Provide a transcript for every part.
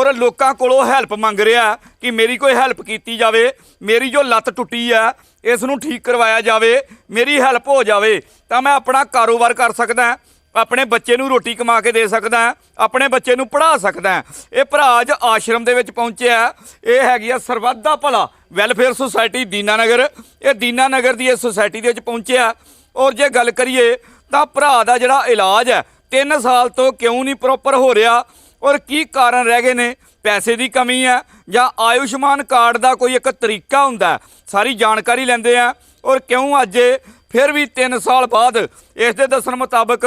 ਔਰ ਲੋਕਾਂ ਕੋਲੋਂ ਹੈਲਪ ਮੰਗ ਰਿਹਾ ਕਿ ਮੇਰੀ ਕੋਈ ਹੈਲਪ ਕੀਤੀ ਜਾਵੇ, ਮੇਰੀ ਜੋ ਲੱਤ ਟੁੱਟੀ ਹੈ ਇਸ ਨੂੰ ਠੀਕ ਕਰਵਾਇਆ ਜਾਵੇ, ਮੇਰੀ ਹੈਲਪ ਹੋ ਜਾਵੇ, ਤਾਂ ਮੈਂ ਆਪਣਾ ਕਾਰੋਬਾਰ ਕਰ ਸਕਦਾ, ਆਪਣੇ ਬੱਚੇ ਨੂੰ ਰੋਟੀ ਕਮਾ ਕੇ ਦੇ ਸਕਦਾ, ਆਪਣੇ ਬੱਚੇ ਨੂੰ ਪੜ੍ਹਾ ਸਕਦਾ। ਇਹ ਭਰਾ ਅੱਜ ਆਸ਼ਰਮ ਦੇ ਵਿੱਚ ਪਹੁੰਚਿਆ, ਇਹ ਹੈਗੀ ਆ ਸਰਬੱਤ ਦਾ ਭਲਾ ਵੈਲਫੇਅਰ ਸੁਸਾਇਟੀ ਦੀਨਾਨਗਰ। ਇਹ ਦੀਨਾਨਗਰ ਦੀ ਇਸ ਸੁਸਾਇਟੀ ਦੇ ਵਿੱਚ ਪਹੁੰਚਿਆ। ਔਰ ਜੇ ਗੱਲ ਕਰੀਏ, ਤਾਂ ਭਰਾ ਦਾ ਜਿਹੜਾ ਇਲਾਜ ਹੈ 3 ਸਾਲ ਤੋਂ ਕਿਉਂ ਨਹੀਂ ਪ੍ਰੋਪਰ ਹੋ ਰਿਹਾ ਔਰ ਕੀ ਕਾਰਨ ਰਹਿ ਗਏ ਨੇ? ਪੈਸੇ ਦੀ ਕਮੀ ਹੈ ਜਾਂ ਆਯੁਸ਼ਮਾਨ ਕਾਰਡ ਦਾ ਕੋਈ ਇੱਕ ਤਰੀਕਾ ਹੁੰਦਾ ਸਾਰੀ ਜਾਣਕਾਰੀ ਲੈਂਦੇ ਆ। ਔਰ ਕਿਉਂ ਅੱਜ ਫਿਰ ਵੀ 3 ਸਾਲ ਬਾਅਦ ਇਸ ਦੇ ਦੱਸਣ ਮੁਤਾਬਕ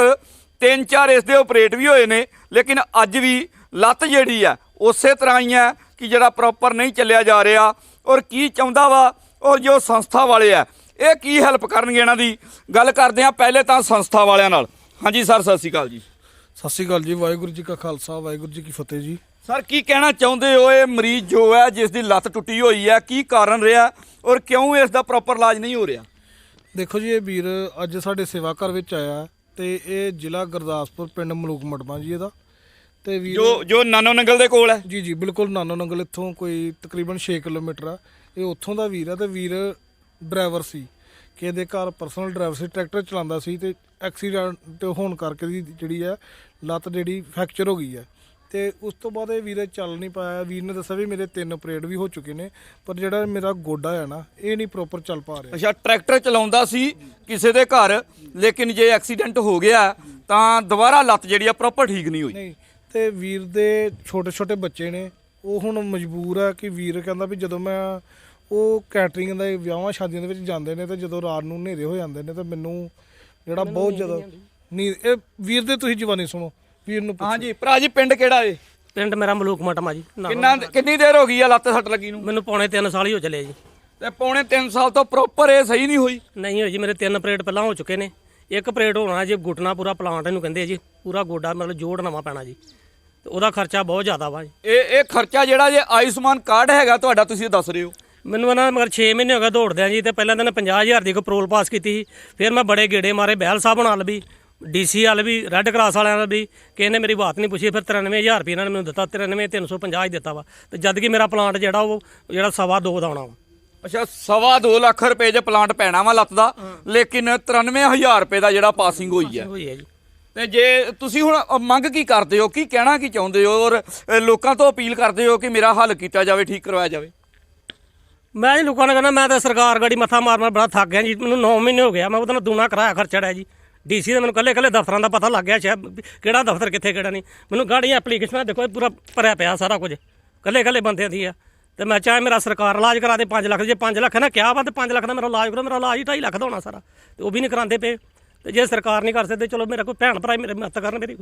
ਤਿੰਨ ਚਾਰ ਇਸ ਦੇ ਆਪਰੇਟ ਵੀ ਹੋਏ ਨੇ, ਲੇਕਿਨ ਅੱਜ ਵੀ ਲੱਤ ਜਿਹੜੀ ਆ ਉਸੇ ਤਰ੍ਹਾਂ ਹੀ ਆ ਕਿ ਜਿਹੜਾ ਪ੍ਰੋਪਰ ਨਹੀਂ ਚੱਲਿਆ ਜਾ ਰਿਹਾ। ਔਰ ਕੀ ਚਾਹੁੰਦਾ ਵਾ? ਔਰ ਜੋ ਸੰਸਥਾ ਵਾਲੇ ਆ, ਇਹ ਕੀ ਹੈਲਪ ਕਰਨਗੇ ਇਹਨਾਂ ਦੀ? ਗੱਲ ਕਰਦੇ ਆ ਪਹਿਲੇ ਤਾਂ ਸੰਸਥਾ ਵਾਲਿਆਂ ਨਾਲ। ਹਾਂਜੀ ਸਰ, ਸਤਿ ਸ਼੍ਰੀ ਅਕਾਲ ਜੀ। ਸਤਿ ਸ਼੍ਰੀ ਅਕਾਲ ਜੀ ਵਾਹਿਗੁਰੂ ਜੀ ਕਾ ਖਾਲਸਾ ਵਾਹਿਗੁਰੂ ਜੀ ਕੀ ਫਤਿਹ ਜੀ। ਸਰ ਕੀ ਕਹਿਣਾ ਚਾਹੁੰਦੇ ਹੋ ਇਹ ਮਰੀਜ਼ ਜੋ ਹੈ ਜਿਸ ਦੀ ਲੱਤ ਟੁੱਟੀ ਹੋਈ ਹੈ ਕੀ ਕਾਰਨ ਰਿਹਾ ਔਰ ਕਿਉਂ ਇਸ ਦਾ ਪ੍ਰੋਪਰ ਇਲਾਜ ਨਹੀਂ ਹੋ ਰਿਹਾ? ਦੇਖੋ ਜੀ ਇਹ ਵੀਰ ਅੱਜ ਸਾਡੇ ਸੇਵਾ ਘਰ ਵਿੱਚ ਆਇਆ ਤੇ ਇਹ ਜ਼ਿਲ੍ਹਾ ਗੁਰਦਾਸਪੁਰ ਪਿੰਡ ਮਲੂਕ ਮਟਮਾ ਜੀ ਇਹਦਾ। ਤੇ ਵੀਰ ਜੋ ਜੋ ਨਾਨੋ ਨੰਗਲ ਦੇ ਕੋਲ ਹੈ? ਜੀ ਜੀ ਬਿਲਕੁਲ ਨਾਨੋ ਨੰਗਲ ਇੱਥੋਂ ਕੋਈ ਤਕਰੀਬਨ 6 ਕਿਲੋਮੀਟਰ ਆ ਇਹ ਉੱਥੋਂ ਦਾ ਵੀਰ ਆ ਤੇ ਵੀਰ ਡਰਾਈਵਰ ਸੀ। ਕਿ ਇਹਦੇ ਘਰ ਪਰਸਨਲ ਡਰਾਈਵਰ ਸੀ ਟਰੈਕਟਰ ਚਲਾਉਂਦਾ ਸੀ ਤੇ ਐਕਸੀਡੈਂਟ ਹੋਣ ਕਰਕੇ ਦੀ ਜਿਹੜੀ ਹੈ ਲੱਤ ਜਿਹੜੀ ਫ੍ਰੈਕਚਰ ਹੋ ਗਈ ਹੈ। ਤੇ ਉਸ ਤੋਂ ਬਾਅਦ ਇਹ ਵੀਰ ਚੱਲ ਨਹੀਂ ਪਾਇਆ। ਵੀਰ ਨੇ ਦੱਸਿਆ ਵੀ ਮੇਰੇ ਤਿੰਨ ਆਪਰੇਟ ਵੀ ਹੋ ਚੁੱਕੇ ਨੇ ਪਰ ਜਿਹੜਾ ਮੇਰਾ ਗੋਡਾ ਹੈ ਨਾ ਇਹ ਨਹੀਂ ਪ੍ਰੋਪਰ ਚੱਲ ਪਾ ਰਿਹਾ। ਅੱਛਾ ਟਰੈਕਟਰ ਚਲਾਉਂਦਾ ਸੀ ਕਿਸੇ ਦੇ ਘਰ ਲੇਕਿਨ ਜੇ ਐਕਸੀਡੈਂਟ ਹੋ ਗਿਆ ਤਾਂ ਦੁਬਾਰਾ ਲੱਤ ਜਿਹੜੀ ਆ ਪ੍ਰੋਪਰ ਠੀਕ ਨਹੀਂ ਹੋਈ। ਤੇ ਵੀਰ ਦੇ ਛੋਟੇ ਛੋਟੇ ਬੱਚੇ ਨੇ ਉਹ ਹੁਣ ਮਜਬੂਰ ਹੈ ਕਿ ਵੀਰ ਕਹਿੰਦਾ ਵੀ ਜਦੋਂ ਮੈਂ ਉਹ ਕੈਟਰਿੰਗ ਦੇ ਵਿਆਹਾਂ ਸ਼ਾਦੀਆਂ ਦੇ ਵਿੱਚ ਜਾਂਦੇ ਨੇ ਤੇ ਜਦੋਂ ਰਾਤ ਨੂੰ ਹਨੇਰੇ ਹੋ ਜਾਂਦੇ ਨੇ ਤੇ ਮੈਨੂੰ ਜਿਹੜਾ ਬਹੁਤ ਜ਼ਿਆਦਾ ਨੀਂਦ ਇਹ ਵੀਰ ਦੇ ਤੁਸੀਂ ਜਵਾਨੀ ਸੁਣੋ ਵੀਰ ਨੂੰ ਪੁੱਛੋ। ਹਾਂਜੀ ਭਰਾ ਜੀ ਪਿੰਡ ਕਿਹੜਾ ਏ? ਪਿੰਡ ਮੇਰਾ ਮਲੂਕ ਮਟਮਾ ਜੀ ਕਿੰਨਾ ਕਿੰਨੀ ਦੇਰ ਹੋ ਗਈ ਆ ਲੱਤ ਸੱਟ ਲੱਗੀ ਨੂੰ? ਮੈਨੂੰ ਪੌਣੇ 3 ਸਾਲ ਹੀ ਹੋ ਚੱਲੇ ਜੀ। ਤੇ ਪੌਣੇ 3 ਸਾਲ ਤੋਂ ਪ੍ਰੋਪਰ ਇਹ ਸਹੀ ਨਹੀਂ ਹੋਈ? ਨਹੀਂ ਹੋਈ ਜੀ ਮੇਰੇ ਤਿੰਨ ਪਰੇਡ ਪਹਿਲਾਂ ਹੋ ਚੁੱਕੇ ਨੇ। ਇੱਕ ਪਰੇਡ ਹੋਣਾ ਜੀ ਗੁੱਟਣਾ ਪੂਰਾ ਪਲਾਂਟ ਇਹਨੂੰ ਕਹਿੰਦੇ ਆ ਜੀ ਪੂਰਾ ਗੋਡਾ ਮਤਲਬ ਜੋੜ ਨਵਾਂ ਪੈਣਾ ਜੀ। ਤੇ ਉਹਦਾ ਖਰਚਾ ਬਹੁਤ ਜ਼ਿਆਦਾ ਵਾ ਜੀ। ਇਹ ਇਹ ਖਰਚਾ ਜਿਹੜਾ ਜੇ ਆਯੁਸ਼ਮਾਨ ਕਾਰਡ ਹੈਗਾ ਤੁਹਾਡਾ ਤੁਸੀਂ ਦੱਸ ਰਹੇ ਹੋ। ਮੈਨੂੰ ਇਹਨਾਂ ਮਗਰ 6 ਮਹੀਨੇ ਹੋ ਗਏ ਦੌੜਦਿਆਂ ਜੀ ਤੇ ਪਹਿਲਾਂ ਤਾਂ 50000 ਦੀ ਕੋ ਪ੍ਰੋਲ ਪਾਸ ਕੀਤੀ ਸੀ। ਫਿਰ ਮੈਂ ਬੜੇ ਗੇੜੇ ਮਾਰੇ ਬਹਿਲ ਸਾਹਿਬ ਨਾਲ ਵੀ ਡੀਸੀ ਵਾਲ ਵੀ ਰੈੱਡ ਕਰਾਸ ਵਾਲਿਆਂ ਨਾਲ ਵੀ ਕਿ ਇਹਨੇ ਮੇਰੀ ਬਾਤ ਨਹੀਂ ਪੁੱਛੀ ਫਿਰ 93000 ਰੁਪਏ ਇਹਨਾਂ ਨੇ ਮੈਨੂੰ ਦਿੱਤਾ 93350 ਹੀ ਦਿੱਤਾ ਵਾ। ਤੇ ਜਦ ਕਿ ਮੇਰਾ ਪਲਾਂਟ ਜਿਹੜਾ ਉਹ ਜਿਹੜਾ ਸਵਾ ਦੋ ਦਾ ਆਉਣਾ ਵਾ। ਅੱਛਾ ਸਵਾ ਦੋ ਲੱਖ ਰੁਪਏ ਜੇ ਪਲਾਂਟ ਪੈਣਾ ਵਾ ਲੱਤ ਦਾ ਲੇਕਿਨ 93000 ਰੁਪਏ ਦਾ ਜਿਹੜਾ ਪਾਸਿੰਗ ਹੋਈ ਹੈ ਹੋਈ ਹੈ ਜੀ। ਤੇ ਜੇ ਤੁਸੀਂ ਹੁਣ ਮੰਗ ਕੀ ਕਰਦੇ ਹੋ? ਕੀ ਕਹਿਣਾ ਕੀ ਚਾਹੁੰਦੇ ਹੋ? ਔਰ ਲੋਕਾਂ ਤੋਂ ਅਪੀਲ ਕਰਦੇ ਹੋ ਕਿ ਮੇਰਾ ਹੱਲ ਕੀਤਾ ਜਾਵੇ ਠੀਕ ਕਰਵਾਇਆ ਜਾਵੇ? ਮੈਂ ਜੀ ਲੋਕਾਂ ਨੂੰ ਕਹਿੰਦਾ ਮੈਂ ਤਾਂ ਸਰਕਾਰ ਗਾੜੀ ਮੱਥਾ ਮਾਰ ਮਾਰ ਬੜਾ ਥੱਕ ਗਿਆ ਜੀ। ਮੈਨੂੰ 9 ਮਹੀਨੇ ਹੋ ਗਿਆ, ਮੈਂ ਉਹਦਾ ਨਾਲ ਦੂਣਾ ਕਰਾਇਆ ਖਰਚਾ ਹੈ ਜੀ। ਡੀਸੀ ਦਾ ਮੈਨੂੰ ਕੱਲੇ ਕੱਲੇ ਦਫ਼ਤਰਾਂ ਦਾ ਪਤਾ ਲੱਗ ਗਿਆ ਸ਼ਾਇਦ ਕਿਹੜਾ ਦਫ਼ਤਰ ਕਿੱਥੇ, ਕਿਹੜਾ ਨਹੀਂ। ਮੈਨੂੰ ਗਾੜੀਆਂ ਐਪਲੀਕੇਸ਼ਨਾਂ ਦੇਖੋ ਇਹ ਪੂਰਾ ਭਰਿਆ ਪਿਆ ਸਾਰਾ ਕੁਝ। ਕੱਲੇ ਕੱਲੇ ਬੰਦਿਆਂ ਦੀ ਆ। ਤੇ ਮੈਂ ਚਾਹੇ ਮੇਰਾ ਸਰਕਾਰ ਇਲਾਜ ਕਰਾ ਦੇ 5 ਲੱਖ ਜੇ 5 ਲੱਖ ਹੈ ਨਾ ਕਿਹਾ ਵਾ ਤੇ 5 ਲੱਖ ਦਾ ਮੇਰਾ ਇਲਾਜ ਕਰੋ ਮੇਰਾ ਇਲਾਜ ਹੀ 2.5 ਲੱਖ ਦਾ ਹੋਣਾ ਸਾਰਾ। ਤੇ ਉਹ ਵੀ ਨਹੀਂ ਕਰਾਉਂਦੇ ਪਏ। ਤੇ ਜੇ ਸਰਕਾਰ ਨਹੀਂ ਕਰ ਸਕਦੇ, ਚਲੋ ਮੇਰਾ ਕੋਈ ਭੈਣ ਭਰਾ ਹੀ ਮੇਰੇ ਮਦਦ ਕਰਨ, ਮੇਰੀ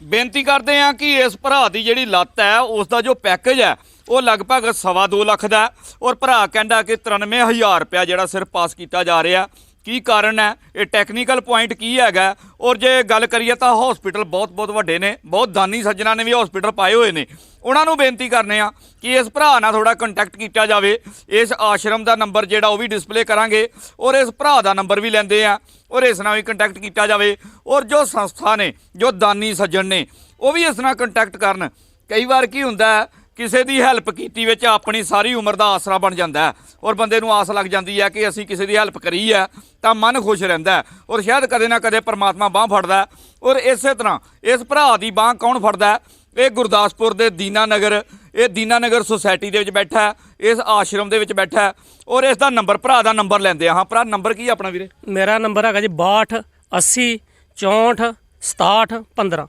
ਬੇਨਤੀ ਕਰਦੇ ਆ ਕਿ ਇਸ ਭਰਾ ਦੀ ਜਿਹੜੀ ਲੱਤ ਹੈ, ਉਸ ਦਾ ਜੋ ਪੈਕੇਜ ਹੈ, ਉਹ ਲਗਭਗ ਸਵਾ ਦੋ ਲੱਖ ਦਾ ਔਰ ਭਰਾ ਕਹਿੰਦਾ ਕਿ 93000 ਰੁਪਇਆ ਜਿਹੜਾ ਸਿਰਫ ਪਾਸ ਕੀਤਾ ਜਾ ਰਿਹਾ। ਕੀ ਕਾਰਨ ਹੈ? ਇਹ ਟੈਕਨੀਕਲ ਪੁਆਇੰਟ ਕੀ ਹੈਗਾ? ਔਰ ਜੇ ਗੱਲ ਕਰੀਏ ਤਾਂ ਹਸਪੀਟਲ ਬਹੁਤ ਬਹੁਤ ਵੱਡੇ ਨੇ। ਬਹੁਤ ਦਾਨੀ ਸੱਜਣਾ ਨੇ ਵੀ ਹਸਪੀਟਲ ਪਾਏ ਹੋਏ ਨੇ। ਉਹਨਾਂ ਨੂੰ ਬੇਨਤੀ ਕਰਨੇ ਆ ਕਿ ਇਸ ਭਰਾ ਨਾਲ ਥੋੜਾ ਕੰਟੈਕਟ ਕੀਤਾ ਜਾਵੇ। ਇਸ ਆਸ਼ਰਮ ਦਾ ਨੰਬਰ ਜਿਹੜਾ ਉਹ ਵੀ ਡਿਸਪਲੇ ਕਰਾਂਗੇ ਔਰ ਇਸ ਭਰਾ ਦਾ ਨੰਬਰ ਵੀ ਲੈਂਦੇ ਆ ਔਰ ਇਸ ਨਾਲ ਵੀ ਕੰਟੈਕਟ ਕੀਤਾ ਜਾਵੇ। ਔਰ ਜੋ ਸੰਸਥਾ ਨੇ, ਜੋ ਦਾਨੀ ਸੱਜਣ ਨੇ, ਉਹ ਵੀ ਇਸ ਨਾਲ ਕੰਟੈਕਟ ਕਰਨ। ਕਈ ਵਾਰ ਕੀ ਹੁੰਦਾ ਹੈ ਕਿਸੇ ਦੀ ਹੈਲਪ ਕੀਤੀ ਵਿੱਚ ਆਪਣੀ ਸਾਰੀ ਉਮਰ ਦਾ ਆਸਰਾ ਬਣ ਜਾਂਦਾ ਹੈ ਔਰ ਬੰਦੇ ਨੂੰ ਆਸ ਲੱਗ ਜਾਂਦੀ ਹੈ ਕਿ ਅਸੀਂ ਕਿਸੇ ਦੀ ਹੈਲਪ ਕਰੀ ਹੈ ਤਾਂ ਮਨ ਖੁਸ਼ ਰਹਿੰਦਾ ਔਰ ਸ਼ਾਇਦ ਕਦੇ ਨਾ ਕਦੇ ਪਰਮਾਤਮਾ ਬਾਹ ਫੜਦਾ ਔਰ ਇਸੇ ਤਰ੍ਹਾਂ ਇਸ ਭਰਾ ਦੀ ਬਾਹ ਕੌਣ ਫੜਦਾ ਇਹ ਗੁਰਦਾਸਪੁਰ ਦੇ ਦੀਨਾ ਨਗਰ ਇਹ ਦੀਨਾ ਨਗਰ ਸੁਸਾਇਟੀ ਦੇ ਵਿੱਚ ਬੈਠਾ ਇਸ ਆਸ਼ਰਮ ਦੇ ਵਿੱਚ ਬੈਠਾ ਔਰ ਇਸ ਦਾ ਨੰਬਰ, ਭਰਾ ਦਾ ਨੰਬਰ ਲੈਂਦੇ ਆ। ਹਾਂ, ਭਰਾ, ਨੰਬਰ ਕੀ ਹੈ ਆਪਣਾ ਵੀਰੇ? ਮੇਰਾ ਨੰਬਰ ਹੈਗਾ ਜੀ 62 80 64 67 15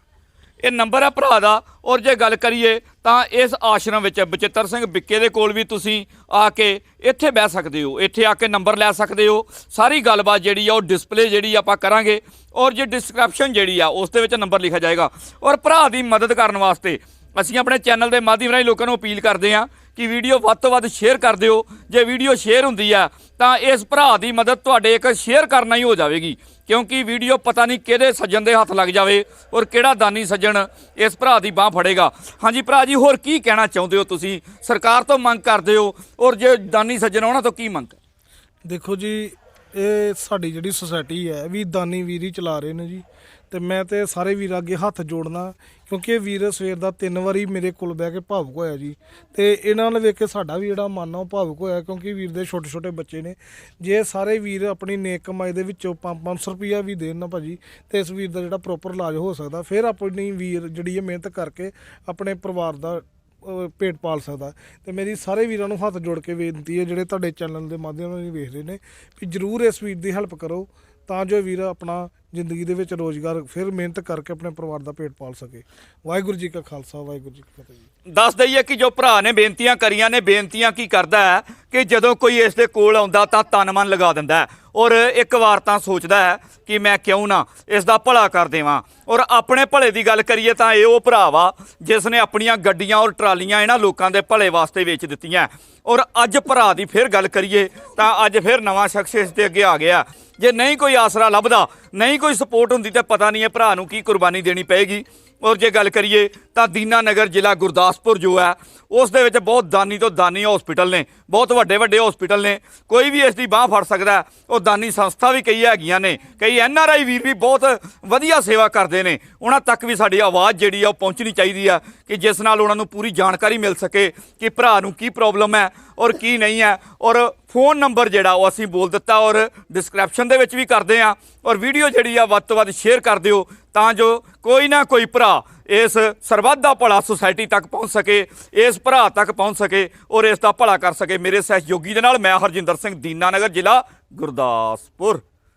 ਇਹ ਨੰਬਰ ਹੈ ਭਰਾ ਦਾ। ਔਰ ਜੇ ਗੱਲ ਕਰੀਏ ਤਾਂ ਇਸ ਆਸ਼ਰਮ ਵਿੱਚ ਬਚਿੱਤਰ ਸਿੰਘ ਬਿੱਕੇ ਦੇ ਕੋਲ ਵੀ ਤੁਸੀਂ ਆ ਕੇ ਇੱਥੇ ਬਹਿ ਸਕਦੇ ਹੋ। ਇੱਥੇ ਆ ਕੇ ਨੰਬਰ ਲੈ ਸਕਦੇ ਹੋ। ਸਾਰੀ ਗੱਲਬਾਤ ਜਿਹੜੀ ਆ ਉਹ ਡਿਸਪਲੇ ਜਿਹੜੀ ਆਪਾਂ ਕਰਾਂਗੇ। ਔਰ ਜੇ ਡਿਸਕ੍ਰਿਪਸ਼ਨ ਜਿਹੜੀ ਆ, ਉਸ ਦੇ ਵਿੱਚ ਨੰਬਰ ਲਿਖਿਆ ਜਾਏਗਾ। ਔਰ ਭਰਾ ਦੀ ਮਦਦ ਕਰਨ ਵਾਸਤੇ ਅਸੀਂ ਆਪਣੇ ਚੈਨਲ ਦੇ ਮਾਧਿਅਮ ਰਾਹੀਂ ਲੋਕਾਂ ਨੂੰ ਅਪੀਲ ਕਰਦੇ ਹਾਂ ਕਿ ਵੀਡੀਓ ਵੱਧ ਤੋਂ ਵੱਧ ਸ਼ੇਅਰ ਕਰ ਦਿਓ। ਜੇ ਵੀਡੀਓ ਸ਼ੇਅਰ ਹੁੰਦੀ ਆ, ਤਾਂ ਇਸ ਭਰਾ ਦੀ ਮਦਦ ਤੁਹਾਡੇ ਇੱਕ ਸ਼ੇਅਰ ਕਰਨਾ ਹੀ ਹੋ ਜਾਵੇਗੀ। ਕਿਉਂਕਿ ਵੀਡੀਓ ਪਤਾ ਨਹੀਂ ਕਿਹਦੇ ਸੱਜਣ ਦੇ ਹੱਥ ਲੱਗ ਜਾਵੇ ਔਰ ਕਿਹੜਾ ਦਾਨੀ ਸੱਜਣ ਇਸ ਭਰਾ ਦੀ ਬਾਹ ਫੜੇਗਾ। ਹਾਂਜੀ ਭਰਾ ਜੀ, ਹੋਰ ਕੀ ਕਹਿਣਾ ਚਾਹੁੰਦੇ ਹੋ ਤੁਸੀਂ? ਸਰਕਾਰ ਤੋਂ ਮੰਗ ਕਰਦੇ ਹੋ ਔਰ ਜੇ ਦਾਨੀ ਸੱਜਣ ਉਹਨਾਂ ਤੋਂ ਕੀ ਮੰਗ? ਦੇਖੋ ਜੀ, ਇਹ ਸਾਡੀ ਜਿਹੜੀ ਸੁਸਾਇਟੀ ਹੈ, ਵੀ ਦਾਨੀ ਵੀਰ ਹੀ ਚਲਾ ਰਹੇ ਨੇ ਜੀ। ਤੇ ਮੈਂ ਤੇ ਸਾਰੇ ਵੀਰ ਅੱਗੇ ਹੱਥ ਜੋੜਨਾ, ਕਿਉਂਕਿ ਇਹ ਵੀਰ ਸਵੇਰ ਦਾ ਤਿੰਨ ਵਾਰੀ ਮੇਰੇ ਕੋਲ ਬਹਿ ਕੇ ਭਾਵੁਕ ਹੋਇਆ ਜੀ। ਤੇ ਇਹਨਾਂ ਨੂੰ ਵੇਖ ਕੇ ਸਾਡਾ ਵੀ ਜਿਹੜਾ ਮਨ ਆ ਉਹ ਭਾਵੁਕ ਹੋਇਆ, ਕਿਉਂਕਿ ਵੀਰ ਦੇ ਛੋਟੇ ਛੋਟੇ ਬੱਚੇ ਨੇ। ਜੇ ਸਾਰੇ ਵੀਰ ਆਪਣੀ ਨੇਕ ਕਮਾਈ ਦੇ ਵਿੱਚੋਂ 500 ਰੁਪਈਆ ਵੀ ਦੇਣ ਨਾ ਭਾਜੀ, ਤੇ ਇਸ ਵੀਰ ਦਾ ਜਿਹੜਾ ਪ੍ਰੋਪਰ ਇਲਾਜ ਹੋ ਸਕਦਾ, ਫਿਰ ਆਪਣੀ ਵੀਰ ਜਿਹੜੀ ਇਹ ਮਿਹਨਤ ਕਰਕੇ ਆਪਣੇ ਪਰਿਵਾਰ ਦਾ ਪੇਟ ਪਾਲ ਸਕਦਾ। ਤੇ ਮੇਰੀ ਸਾਰੇ ਵੀਰਾਂ ਨੂੰ ਹੱਥ ਜੋੜ ਕੇ ਬੇਨਤੀ ਹੈ, ਜਿਹੜੇ ਤੁਹਾਡੇ ਚੈਨਲ ਦੇ ਮਾਧਿਅਮ ਨਾਲ ਵੇਖ ਰਹੇ ਨੇ, ਵੀ ਜਰੂਰ ਇਸ ਵੀਰ ਦੀ ਹੈਲਪ ਕਰੋ, ਤਾਂ ਜੋ ਵੀਰ ਆਪਣਾ ਜ਼ਿੰਦਗੀ ਦੇ ਵਿੱਚ ਰੋਜ਼ਗਾਰ, ਫਿਰ ਮਿਹਨਤ ਕਰਕੇ ਆਪਣੇ ਪਰਿਵਾਰ ਦਾ ਪੇਟ ਪਾਲ ਸਕੇ। ਵਾਹਿਗੁਰੂ ਜੀ ਕਾ ਖਾਲਸਾ, ਵਾਹਿਗੁਰੂ ਜੀ ਕੀ ਫਤਿਹ ਜੀ। ਦੱਸ ਦਈਏ ਕਿ ਜੋ ਭਰਾ ਨੇ ਬੇਨਤੀਆਂ ਕਰੀਆਂ ਨੇ, ਬੇਨਤੀਆਂ ਕੀ ਕਰਦਾ ਹੈ ਕਿ ਜਦੋਂ ਕੋਈ ਇਸ ਦੇ ਕੋਲ ਆਉਂਦਾ ਤਾਂ ਤਨ ਮਨ ਲਗਾ ਦਿੰਦਾ ਹੈ। ਔਰ ਇੱਕ ਵਾਰ ਤਾਂ ਸੋਚਦਾ ਹੈ ਕਿ ਮੈਂ ਕਿਉਂ ਨਾ ਇਸ ਦਾ ਭਲਾ ਕਰ ਦੇਵਾਂ। ਔਰ ਆਪਣੇ ਭਲੇ ਦੀ ਗੱਲ ਕਰੀਏ ਤਾਂ ਇਹ ਉਹ ਭਰਾ ਵਾ ਜਿਸ ਨੇ ਆਪਣੀਆਂ ਗੱਡੀਆਂ ਔਰ ਟਰਾਲੀਆਂ ਇਹਨਾਂ ਲੋਕਾਂ ਦੇ ਭਲੇ ਵਾਸਤੇ ਵੇਚ ਦਿੱਤੀਆਂ। ਔਰ ਅੱਜ ਭਰਾ ਦੀ ਫਿਰ ਗੱਲ ਕਰੀਏ ਤਾਂ ਅੱਜ ਫਿਰ ਨਵਾਂ ਸ਼ਖਸ ਇਸ ਦੇ ਅੱਗੇ ਆ ਗਿਆ। ਜੇ ਨਹੀਂ ਕੋਈ ਆਸਰਾ ਲੱਭਦਾ, ਨਹੀਂ ਕੋਈ ਸਪੋਰਟ ਹੁੰਦੀ ਤਾਂ ਪਤਾ ਨਹੀਂ ਇਹ ਭਰਾ ਨੂੰ ਕੀ ਕੁਰਬਾਨੀ ਦੇਣੀ ਪਏਗੀ। ਔਰ ਜੇ ਗੱਲ ਕਰੀਏ ਤਾਂ ਦੀਨਾ ਨਗਰ ਜ਼ਿਲ੍ਹਾ ਗੁਰਦਾਸਪੁਰ ਜੋ ਹੈ, ਉਸ ਦੇ ਵਿੱਚ ਬਹੁਤ ਦਾਨੀ ਤੋਂ ਦਾਨੀ ਹਸਪੀਟਲ ਨੇ, ਬਹੁਤ ਵੱਡੇ ਵੱਡੇ ਹਸਪੀਟਲ ਨੇ, ਕੋਈ ਵੀ ਇਸ ਦੀ ਬਾਹ ਫੜ ਸਕਦਾ ਹੈ। ਉਹ ਦਾਨੀ ਸੰਸਥਾ ਵੀ ਕਈ ਹੈਗੀਆਂ ਨੇ, ਕਈ ਐਨ ਆਰ ਆਈ ਵੀਰ ਵੀ ਬਹੁਤ ਵਧੀਆ ਸੇਵਾ ਕਰਦੇ ਨੇ, ਉਹਨਾਂ ਤੱਕ ਵੀ ਸਾਡੀ ਆਵਾਜ਼ ਜਿਹੜੀ ਆ ਉਹ ਪਹੁੰਚਣੀ ਚਾਹੀਦੀ ਆ, ਕਿ ਜਿਸ ਨਾਲ ਉਹਨਾਂ ਨੂੰ ਪੂਰੀ ਜਾਣਕਾਰੀ ਮਿਲ ਸਕੇ ਕਿ ਭਰਾ ਨੂੰ ਕੀ ਪ੍ਰੋਬਲਮ ਹੈ ਔਰ ਕੀ ਨਹੀਂ ਹੈ, ਔਰ ਫੋਨ ਨੰਬਰ ਜਿਹੜਾ ਉਹ ਅਸੀਂ ਬੋਲ ਦਿੱਤਾ ਔਰ ਡਿਸਕ੍ਰਿਪਸ਼ਨ ਦੇ ਵਿੱਚ ਵੀ ਕਰਦੇ ਆ ਔਰ ਵੀਡੀਓ ਜਿਹੜੀ ਆ ਵੱਧ ਤੋਂ ਵੱਧ ਸ਼ੇਅਰ ਕਰ ਦਿਓ ਤਾਂ ਜੋ ਕੋਈ ਨਾ ਕੋਈ ਭਰਾ ਇਸ ਸਰਬੱਤ ਦਾ ਭਲਾ ਸੁਸਾਇਟੀ ਤੱਕ ਪਹੁੰਚ ਸਕੇ, ਇਸ ਭਰਾ ਤੱਕ ਪਹੁੰਚ ਸਕੇ ਔਰ ਇਸ ਦਾ ਭਲਾ ਕਰ ਸਕੇ। ਮੇਰੇ ਸਹਿਯੋਗੀ ਦੇ ਨਾਲ ਮੈਂ ਹਰਜਿੰਦਰ ਸਿੰਘ ਦੀਨਾਨਗਰ ਜ਼ਿਲ੍ਹਾ ਗੁਰਦਾਸਪੁਰ।